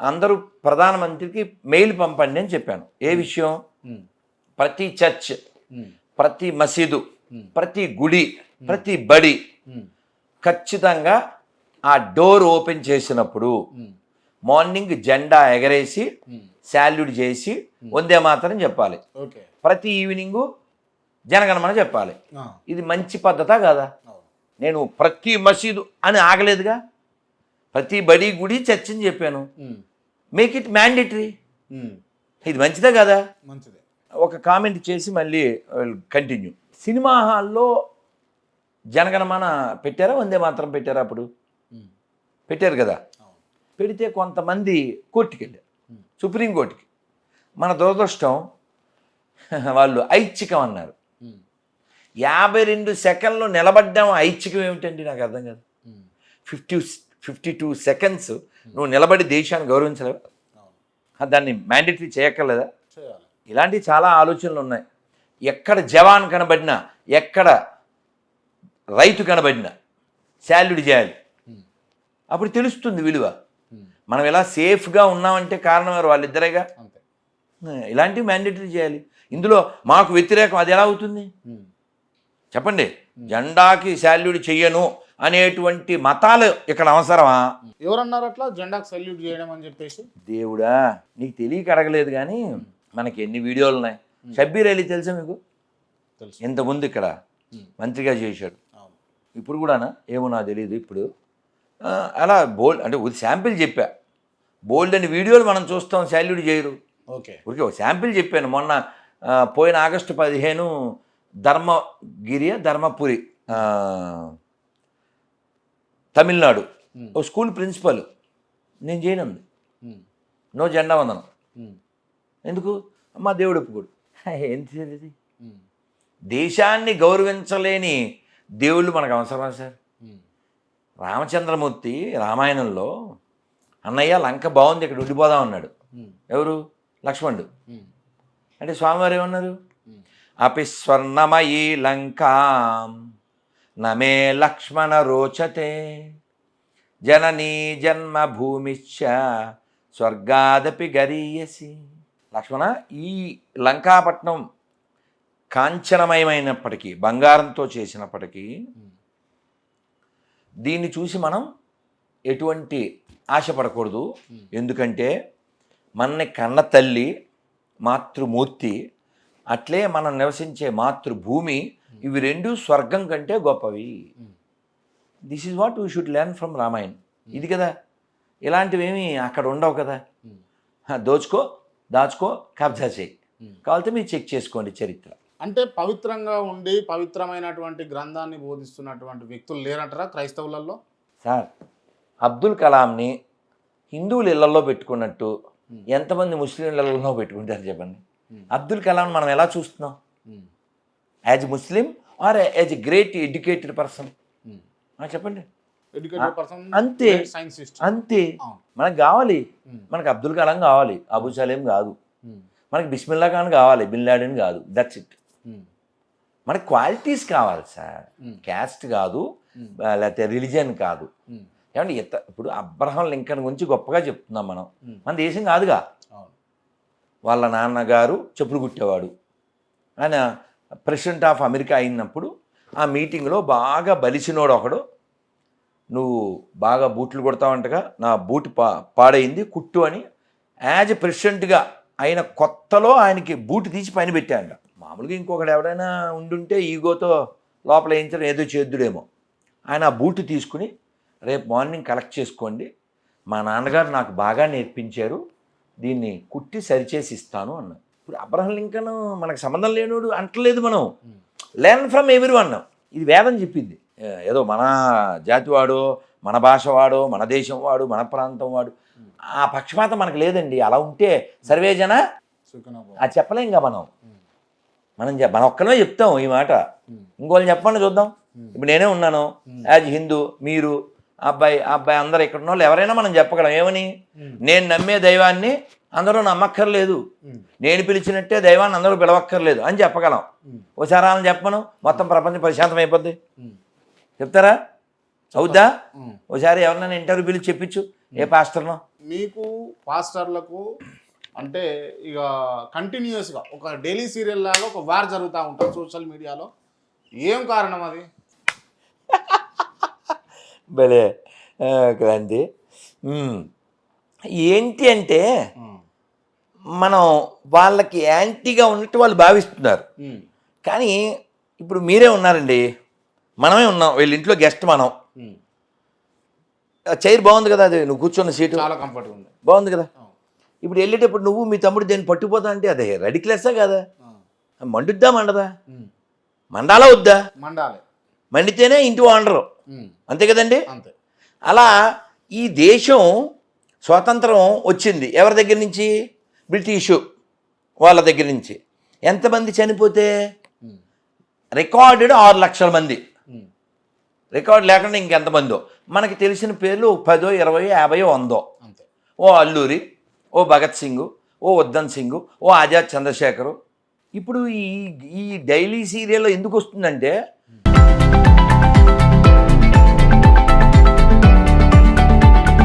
అందరూ ప్రధానమంత్రికి మెయిల్ పంపండి అని చెప్పాను. ఏ విషయం? ప్రతి చర్చ్ ప్రతి మసీదు. ప్రతి గుడి ప్రతి బడి ఖచ్చితంగా ఆ డోర్ ఓపెన్ చేసినప్పుడు మార్నింగ్ జెండా ఎగరేసి. శాల్యూట్ చేసి వందే మాత్రం చెప్పాలి. ఓకే. ప్రతి ఈవినింగు జనగణమన చెప్పాలి. ఇది మంచి పద్ధతా కదా. నేను ప్రతి మసీదు అని ఆగలేదుగా? ప్రతి బడి గుడి చర్చని చెప్పాను. మేక్ ఇట్ మ్యాండేటరీ ఇది మంచిదే కదా? మంచిదే. ఒక కామెంట్ చేసి మళ్ళీ కంటిన్యూ సినిమా హాల్లో జనగణమన పెట్టారా? వందే మాత్రం పెట్టారా అప్పుడు? ఉమ్, పెట్టారు కదా. పెడితే కొంతమంది కోర్టుకి వెళ్ళారు. Hmm. సుప్రీంకోర్టుకి మన దురదృష్టం వాళ్ళు ఐచ్ఛికం అన్నారు. ఉమ్, యాభై రెండు సెకండ్లు నిలబడ్డాం ఐచ్ఛికం ఏమిటండి? నాకు అర్థం కాదు. ఫిఫ్టీ ఫిఫ్టీ టూ సెకండ్స్ నువ్వు నిలబడి దేశాన్ని గౌరవించలేవు. దాన్ని మ్యాండేటరీ చేయక్కర్లేదా? ఇలాంటి చాలా ఆలోచనలు ఉన్నాయి. ఎక్కడ జవాన్ కనబడినా ఎక్కడ రైతు కనబడినా శాల్యూడ్ చేయాలి. అప్పుడు తెలుస్తుంది విలువ. మనం ఇలా సేఫ్గా ఉన్నామంటే కారణం ఎవరు? వాళ్ళిద్దరేగా? ఇలాంటివి మ్యాండేటరీ చేయాలి. ఇందులో మాకు వ్యతిరేకం అది ఎలా అవుతుంది? చెప్పండి. జెండాకి శాల్యూడ్ చెయ్యను అనేటువంటి మతాలు ఇక్కడ అవసరమా? ఎవరన్నారు అట్లా? జెండాకు సల్యూట్ చేయడం అని చెప్పేసి. దేవుడా నీకు తెలియక అడగలేదు కానీ మనకి ఎన్ని వీడియోలు ఉన్నాయి? షబ్బీర్ అలీ తెలుసా మీకు? తెలుసు. ఇంతకుముందు ఇక్కడ మంత్రిగా చేశాడు. ఇప్పుడు కూడానా? ఏమో నాకు తెలియదు ఇప్పుడు. అలా బోల్డ్ అంటే ఒక శాంపిల్ చెప్పా. బోల్డ్ అని వీడియోలు మనం చూస్తాం శాల్యూడ్ చేయరు. ఓకే. ఊరికే ఒక శాంపిల్ చెప్పాను. మొన్న పోయిన ఆగస్టు పదిహేను ధర్మగిరి ధర్మపురి తమిళనాడు. ఓ స్కూల్ ప్రిన్సిపల్. నేను చేయనంది. నో జెండా వందనం. ఎందుకు? మా దేవుడు ఒప్పుకోడు. ఏంటి ఇది? దేశాన్ని గౌరవించలేని దేవుళ్ళు మనకు అవసరమా సార్? రామచంద్రమూర్తి రామాయణంలో అన్నయ్య లంక బాగుంది ఇక్కడ ఉండిపోదాం అన్నాడు. ఎవరు? లక్ష్మణుడు. అంటే స్వామివారు ఏమన్నారు? అపి స్వర్ణమయీ లంకాం నమే లక్ష్మణ రోచతే. జననీ జన్మభూమిశ్చ స్వర్గాదపి గరీయసి. లక్ష్మణ ఈ లంకాపట్నం కాంచనమయమైనప్పటికీ బంగారంతో చేసినప్పటికీ దీన్ని చూసి మనం ఎటువంటి ఆశపడకూడదు. ఎందుకంటే మనని కన్న తల్లి మాతృమూర్తి అట్లే మనం నివసించే మాతృభూమి ఇవి రెండు స్వర్గం కంటే గొప్పవి. This is what we should learn from Ramayan ఇది కదా. ఇలాంటివి ఏమి అక్కడ ఉండవు కదా. హ, దోచుకో దాచుకో కబ్జా చేయి. ఉమ్. కావాలంటే మీరు చెక్ చేసుకోండి చరిత్ర. అంటే పవిత్రంగా ఉండి పవిత్రమైనటువంటి గ్రంథాన్ని బోధిస్తున్నటువంటి వ్యక్తులు లేరంటారా క్రైస్తవులలో సార్ అబ్దుల్ కలాంని హిందువులు ఇళ్ళలో పెట్టుకున్నట్టు Hmm. ఎంతమంది ముస్లిం ఇళ్ళలో పెట్టుకుంటారు చెప్పండి. Hmm. అబ్దుల్ కలాం మనం ఎలా చూస్తున్నాం? As Muslim or as a great educated person. చెప్పండి. ఎడ్యుకేటెడ్ పర్సన్ అంతే. అంతే. మనకు కావాలి. ఉమ్, మనకు అబ్దుల్ కలాం కావాలి అబూ సలేం కాదు. ఉమ్, మనకి బిస్మిల్లా ఖాన్ కావాలి బిన్ లాడెన్ కాదు. దట్స్ ఇట్ మనకి క్వాలిటీస్ కావాలి సార్ క్యాస్ట్ కాదు ఉమ్, ఆ, లేకపోతే రిలీజియన్ కాదు. ఏమంటే ఎత్త ఇప్పుడు అబ్రహం లింకన్ గురించి గొప్పగా చెప్తున్నాం మనం. మన దేశం కాదుగా. వాళ్ళ నాన్నగారు చెప్పులు కుట్టేవాడు. ఆయన ప్రెసిడెంట్ ఆఫ్ అమెరికా అయినప్పుడు ఆ మీటింగ్లో బాగా బలిసినోడు ఒకడు. నువ్వు బాగా బూట్లు కొడతావంటగా నా బూట్ పా పాడైంది కుట్టు అని. యాజ్ ప్రెసిడెంట్గా ఆయన కొత్తలో ఆయనకి బూట్ తీసి పైన పెట్టాడు మామూలుగా ఇంకొకడు ఎవడైనా ఉండుంటే ఈగోతో లోపల వేయించడం ఏదో చేద్దుడేమో. ఆయన ఆ బూట్ తీసుకుని రేపు మార్నింగ్ కలెక్ట్ చేసుకోండి. మా నాన్నగారు నాకు బాగా నేర్పించారు. దీన్ని కుట్టి సరిచేసి ఇస్తాను అన్నాడు. ఇప్పుడు అబ్రహం లింకన్ మనకు సంబంధం లేనోడు అంటలేదు మనం. లెర్న్ ఫ్రమ్ ఎవ్రీ వన్ ఇది వేదం చెప్పింది. ఏదో మన జాతి వాడో మన భాష వాడో మన దేశం వాడు మన ప్రాంతం వాడు. ఆ పక్షపాతం మనకు లేదండి. అలా ఉంటే సర్వేజన సుఖనా భవ. అది మనం ఉమ్, మనం. చె- మనం ఒక్కనే చెప్తాం ఈ మాట. ఇంకోళ్ళు చెప్పండి చూద్దాం. ఇప్పుడు నేనే ఉన్నాను. యాజ్ హిందూ మీరు అబ్బాయి అబ్బాయి అందరు ఇక్కడ ఉన్న వాళ్ళు ఎవరైనా మనం చెప్పగలం. ఏమని? నేను నమ్మే దైవాన్ని అందరూ నమ్మక్కర్లేదు. నేను పిలిచినట్టే దైవాన్ని అందరూ పిలవక్కర్లేదు అని చెప్పగలం. ఒకసారి వాళ్ళని చెప్పను. మొత్తం ప్రపంచం ప్రశాంతం అయిపోద్ది. చెప్తారా? అవుద్దా. ఒకసారి ఎవరినైనా ఇంటర్వ్యూ పిలిచి చెప్పించు. ఏ పాస్టర్నో? మీకు పాస్టర్లకు అంటే ఇక కంటిన్యూస్గా ఒక డైలీ సీరియల్ లాగా ఒక వార్ జరుగుతూ ఉంటుంది సోషల్ మీడియాలో. ఏం కారణం అది? భలే క్రాంతి. ఏంటి అంటే మనం వాళ్ళకి యాంటీగా ఉన్నట్టు వాళ్ళు భావిస్తున్నారు. కానీ ఇప్పుడు మీరే ఉన్నారండి. మనమే ఉన్నాం. వీళ్ళ ఇంట్లో గెస్ట్ మనం. చైర్ బాగుంది కదా అది. నువ్వు కూర్చున్న సీటు. చాలా కంఫర్ట్గా ఉంది. బాగుంది కదా. ఇప్పుడు వెళ్ళేటప్పుడు నువ్వు మీ తమ్ముడు దేన్ని పట్టుకుపోతా అంటే అదే రెడీ క్లాసా కదా? మండుద్దా మండదా. మండాలా వద్దా? మండాలి. మండితేనే ఇంటి ఉమ్, అంతే కదండి? అంతే. అలా ఈ దేశం స్వాతంత్రం వచ్చింది. ఎవరి దగ్గర నుంచి? బ్రిటిషు వాళ్ళ దగ్గర నుంచి. ఎంతమంది చనిపోతే? రికార్డెడ్ ఆరు లక్షల మంది. రికార్డ్ లేకుండా ఇంకెంతమందో. మనకి తెలిసిన పేర్లు పదో ఇరవై యాభై వందో. ఓ అల్లూరి ఓ భగత్ సింగ్ ఓ ఉద్దన్ సింగ్ ఓ ఆజాద్ చంద్రశేఖరు. ఇప్పుడు ఈ ఈ డైలీ సీరియల్లో ఎందుకు వస్తుందంటే